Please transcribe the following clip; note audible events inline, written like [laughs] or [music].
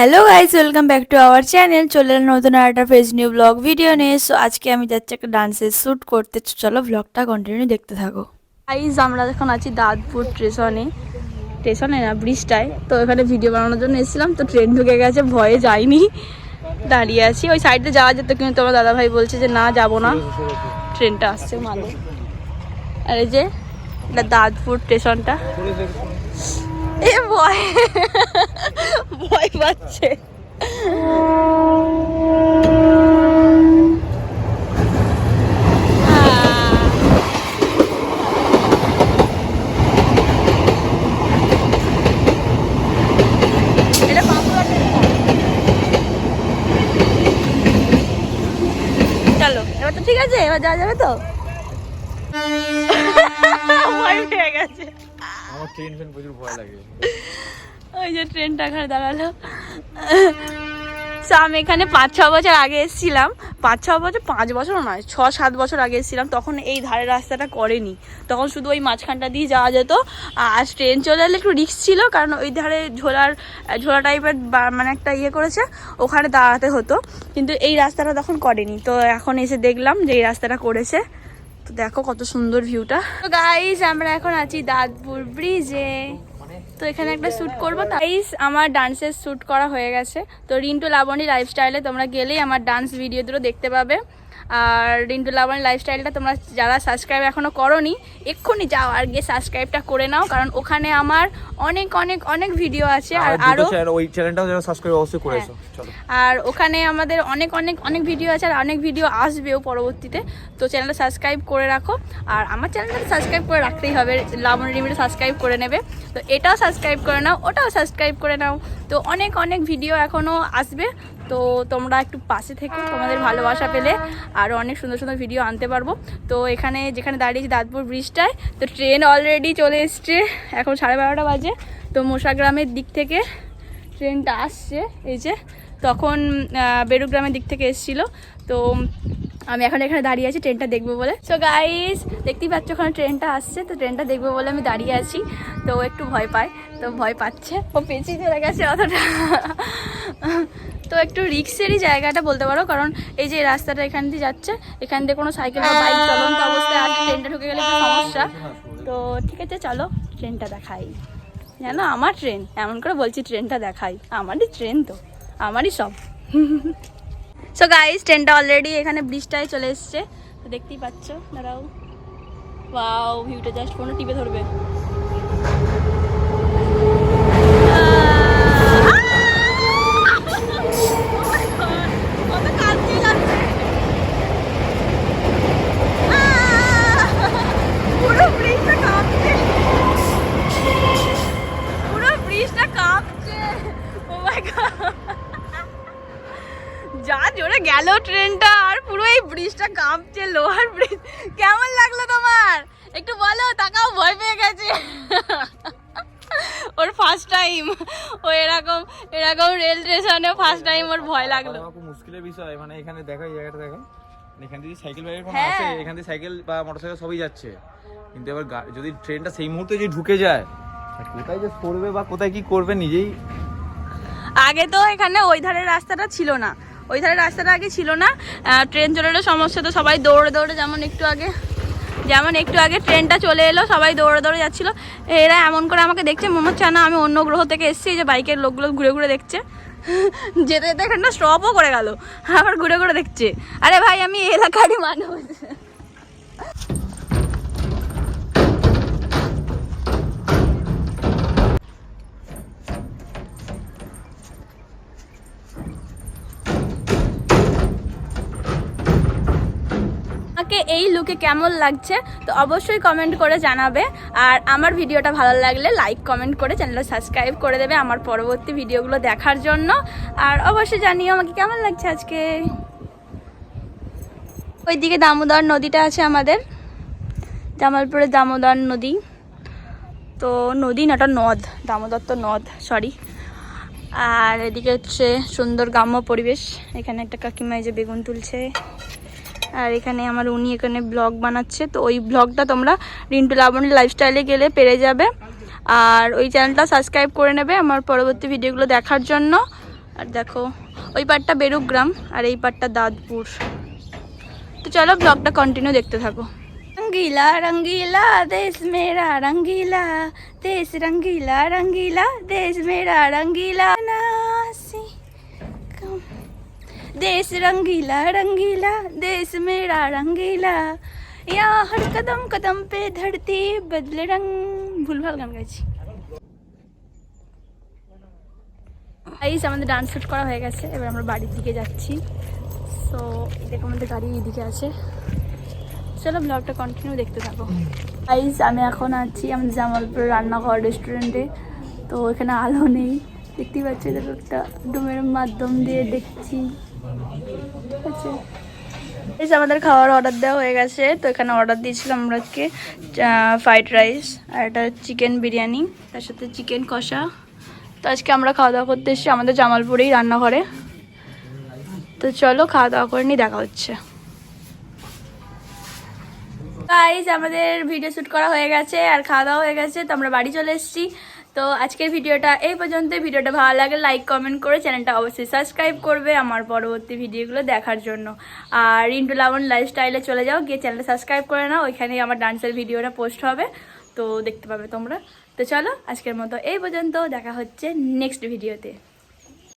Hello guys welcome back to our channel চলে এলাম নতুন একটা ফেস নিউ ব্লগ ভিডিও নিয়ে। সো আজকে আমি যাচ্ছি একটা ডান্সের শ্যুট করতে। চলো ব্লগটা কন্টিনিউ দেখতে থাকো। গাইজ আমরা এখন আছি দাঁতপুর স্টেশনে স্টেশনে না, ব্রিজটায়। তো এখানে ভিডিও বানানোর জন্য এসেছিলাম। তো ট্রেন ঢুকে গেছে, ভয়ে যাইনি। দাঁড়িয়ে আছি। ওই সাইডে যাওয়া যেত কিন্তু তোমার দাদাভাই বলছে যে, না, যাব না। ট্রেনটা আসছে, মালো। আর এই যে, এটা দাঁতপুর স্টেশনটা এ ভয়। ভয় পাচ্ছে। চলো, এবার তো ঠিক আছে, এবার যাওয়া যাবে তো? পেয়ে গেছে। আমার ট্রেন ফ্রেন প্রচুর ভয় লাগে। ওই যে ট্রেনটা এখানে দাঁড়াল। So, আমি এখানে পাঁচ ছ বছর আগে এসেছিলাম। পাঁচ ছ বছর পাঁচ বছর নয় ছ সাত বছর আগে এসেছিলাম। তখন এই ধারে রাস্তাটা করেনি। তখন শুধু ওই মাঝখানটা দিয়ে যাওয়া যেত। আর ট্রেন চলে এলে একটু রিস্ক ছিল কারণ ওই ধারে ঝোলার ঝোলা টাইপের মানে একটা ইয়ে করেছে ওখানে দাঁড়াতে হতো। কিন্তু এই রাস্তাটা তখন করেনি। তো এখন এসে দেখলাম যে এই রাস্তাটা করেছে। তো দেখো কত সুন্দর ভিউটা। তো গাইস আমরা এখন আছি দাঁতপুর ব্রিজে তো এখানে একটা শ্যুট করব গাইস আমার ডান্সের শ্যুট করা হয়ে গেছে। তো রিন্টু লাবণী লাইফস্টাইলে তোমরা গেলেই আমার ডান্স ভিডিও দুটো দেখতে পাবে। আর রিন্টু লাবণী লাইফস্টাইলটা তোমরা যারা সাবস্ক্রাইব এখনও করনি এক্ষুনি যাও আর গিয়ে সাবস্ক্রাইবটা করে নাও কারণ ওখানে আমার অনেক অনেক অনেক ভিডিও আছে আর আরও ওই চ্যানেলটাও যারা সাবস্ক্রাইব অবশ্যই করে চলো। আর ওখানে আমাদের অনেক অনেক অনেক ভিডিও আছে আর অনেক ভিডিও আসবেও পরবর্তীতে। তো চ্যানেলটা সাবস্ক্রাইব করে রাখো। আর আমার চ্যানেলটা সাবস্ক্রাইব করে রাখতেই হবে লাবণী রিমিটা সাবস্ক্রাইব করে নেবে। তো এটাও সাবস্ক্রাইব করে নাও ওটাও সাবস্ক্রাইব করে নাও। তো অনেক অনেক ভিডিও এখনও আসবে। তো তোমরা একটু পাশে থেকে, তোমাদের ভালোবাসা পেলে আরও অনেক সুন্দর সুন্দর ভিডিও আনতে পারব। তো এখানে যেখানে দাঁড়িয়েছি দাঁতপুর ব্রিজটায় তো ট্রেন অলরেডি চলে এসছে। এখন সাড়ে বারোটা বাজে। তো মশাগ্রামের দিক থেকে ট্রেনটা আসছে, এই যে তখন বেরুগ্রামের দিক থেকে এসেছিল। তো আমি এখন এখানে দাঁড়িয়ে আছি ট্রেনটা দেখব বলে। সো গাইস দেখতেই পাচ্ছ ওখানে ট্রেনটা আসছে। তো ট্রেনটা দেখব বলে আমি দাঁড়িয়ে আছি। তো একটু ভয় পায়, তো ভয় পাচ্ছে। ও পেঁচিয়ে চলে গেছে অতটা। তো একটু রিক্সেরই জায়গাটা বলতে পারো, কারণ এই যে রাস্তাটা এখান দিয়ে যাচ্ছে, এখান দিয়ে কোনো সাইকেল বা বাইক চলন্ত অবস্থায় আর ট্রেনটা ঢুকে গেলে সমস্যা। তো ঠিক আছে, চলো ট্রেনটা দেখাই। জানো আমার ট্রেন এমন করে বলছি ট্রেনটা দেখাই। আমারই ট্রেন তো, আমারই সব। সো গাইস ট্রেনটা অলরেডি এখানে ব্রিজটায় চলে এসছে। তো দেখতেই পাচ্ছ, দাঁড়াও। ওয়াও ভিউটা জাস্ট কোনো টিপে ধরবে। গড যা জোরে গেল ট্রেনটা আর পুরো এই ব্রিজটা কাঁপছে লোহার ব্রিজ কেমন লাগল তোমার? একটু বলো তাকাও ভয় পেয়ে গেছে। ওর ফার্স্ট টাইম ও এরকম এরকম রেল স্টেশনে ফার্স্ট টাইম ওর ভয় লাগল। আমার খুব মুশকিলের বিষয় মানে এখানে দেখো এই জায়গাটা দেখো। এখান থেকে সাইকেল বাইকের কোনো হ্যাঁ। আসে এখান থেকে সাইকেল বা মোটরসাইকেল সবই যাচ্ছে। কিন্তু এবার যদি ট্রেনটা সেই মুহূর্তে যদি ঢুকে যায় কোথায় যে পড়বে বা কোথায় কি করবে নিজেই আগে তো এখানে ওই ধারের রাস্তাটা ছিল না। ওই ধারের রাস্তাটা আগে ছিল না। ট্রেন চলে এলো সমস্যা তো সবাই দৌড়ে দৌড়ে যেমন একটু আগে, যেমন একটু আগে ট্রেনটা চলে এলো, সবাই দৌড়ে দৌড়ে যাচ্ছিল। এরা এমন করে আমাকে দেখছে, মনে হচ্ছে না আমি অন্য গ্রহ থেকে এসেছি যে বাইকের লোকগুলো ঘুরে ঘুরে দেখছে। [laughs] যেতে যেতে এখানটা স্টপও করে গেল। আবার ঘুরে ঘুরে দেখছে। আরে ভাই, আমি এলাকারই মানুষ। আমাকে এই লুকে কেমন লাগছে, তো অবশ্যই কমেন্ট করে জানাবে। আর আমার ভিডিওটা ভালো লাগলে লাইক কমেন্ট করে চ্যানেলটা সাবস্ক্রাইব করে দেবে আমার পরবর্তী ভিডিওগুলো দেখার জন্য। আর অবশ্যই জানিও আমাকে কেমন লাগছে আজকে। ওইদিকে দামোদর নদীটা আছে আমাদের জামালপুরে দামোদর নদী। তো নদী না, ওটা নদ, দামোদর তো নদ সরি আর এদিকে হচ্ছে সুন্দর গ্রাম্য পরিবেশ, এখানে একটা কাকিমা এই যে বেগুন তুলছে। আর এখানে আমার উনি এখানে ব্লগ বানাচ্ছে। তো ওই ব্লগটা তোমরা রিন্টু লাবণী লাইফস্টাইলে গেলে পেরে যাবে। আর ওই চ্যানেলটা সাবস্ক্রাইব করে নেবে আমার পরবর্তী ভিডিওগুলো দেখার জন্য। আর দেখো, ওই পাটটা বেরুগ্রাম আর এই পাটটা দাঁতপুর। তো চলো ব্লগটা কন্টিনিউ দেখতে থাকো। রঙ্গিলা রঙ্গিলা, দেশ মেরা, রঙ্গিলা, দেশ রঙ্গিলা রঙ্গিলা, দেশ মেরা, রঙ্গিলা, নাসি। देश रंगीला रंगीला देश मेरा रंगीला यहाँ हर कदम कदम पे धरती बदले रंग ভুলভাল গান গাইছি গাইস আমাদের ডান্স শুট করা হয়ে গেছে এবার আমরা বাড়ির দিকে যাচ্ছি সো দেখো আমাদের গাড়ি এদিকে আছে চলো ব্লগটা কন্টিনিউ দেখতে থাকো গাইস আমি এখন আছি আমাদের জামালপুর রান্নাঘর রেস্টুরেন্টে তো এখানে আলো নেই দেখতেই পাচ্ছি দেখো একটা ডোমের মাধ্যম দিয়ে দেখছি ঠিক আছে এই যে আমাদের খাওয়ার অর্ডার দেওয়া হয়ে গেছে, তো এখানে অর্ডার দিয়েছিলাম আমরা আজকে ফ্রাইড রাইস আর একটা চিকেন বিরিয়ানি তার সাথে চিকেন কষা। তো আজকে আমরা খাওয়া দাওয়া করতে এসেছি আমাদের জামালপুরেই রান্নাঘরে। তো চলো খাওয়া দাওয়া করে নিয়ে দেখা হচ্ছে। আমাদের ভিডিও শ্যুট করা হয়ে গেছে আর খাওয়া দাওয়া হয়ে গেছে, তো আমরা বাড়ি চলে এসেছি। তো আজকের ভিডিওটা এই পর্যন্ত। ভিডিওটা ভালো লাগে লাইক কমেন্ট করে চ্যানেলটা অবশ্যই সাবস্ক্রাইব করবে আমার পরবর্তী ভিডিওগুলো দেখার জন্য। আর ইন্টু লাবণ লাইফস্টাইলে চলে যাও, গিয়ে চ্যানেলটা সাবস্ক্রাইব করে নাও, ওইখানেই আমার ডান্সের ভিডিওটা পোস্ট হবে। তো দেখতে পাবে তোমরা। তো চলো আজকের মতো এই পর্যন্ত, দেখা হচ্ছে নেক্সট ভিডিওতে।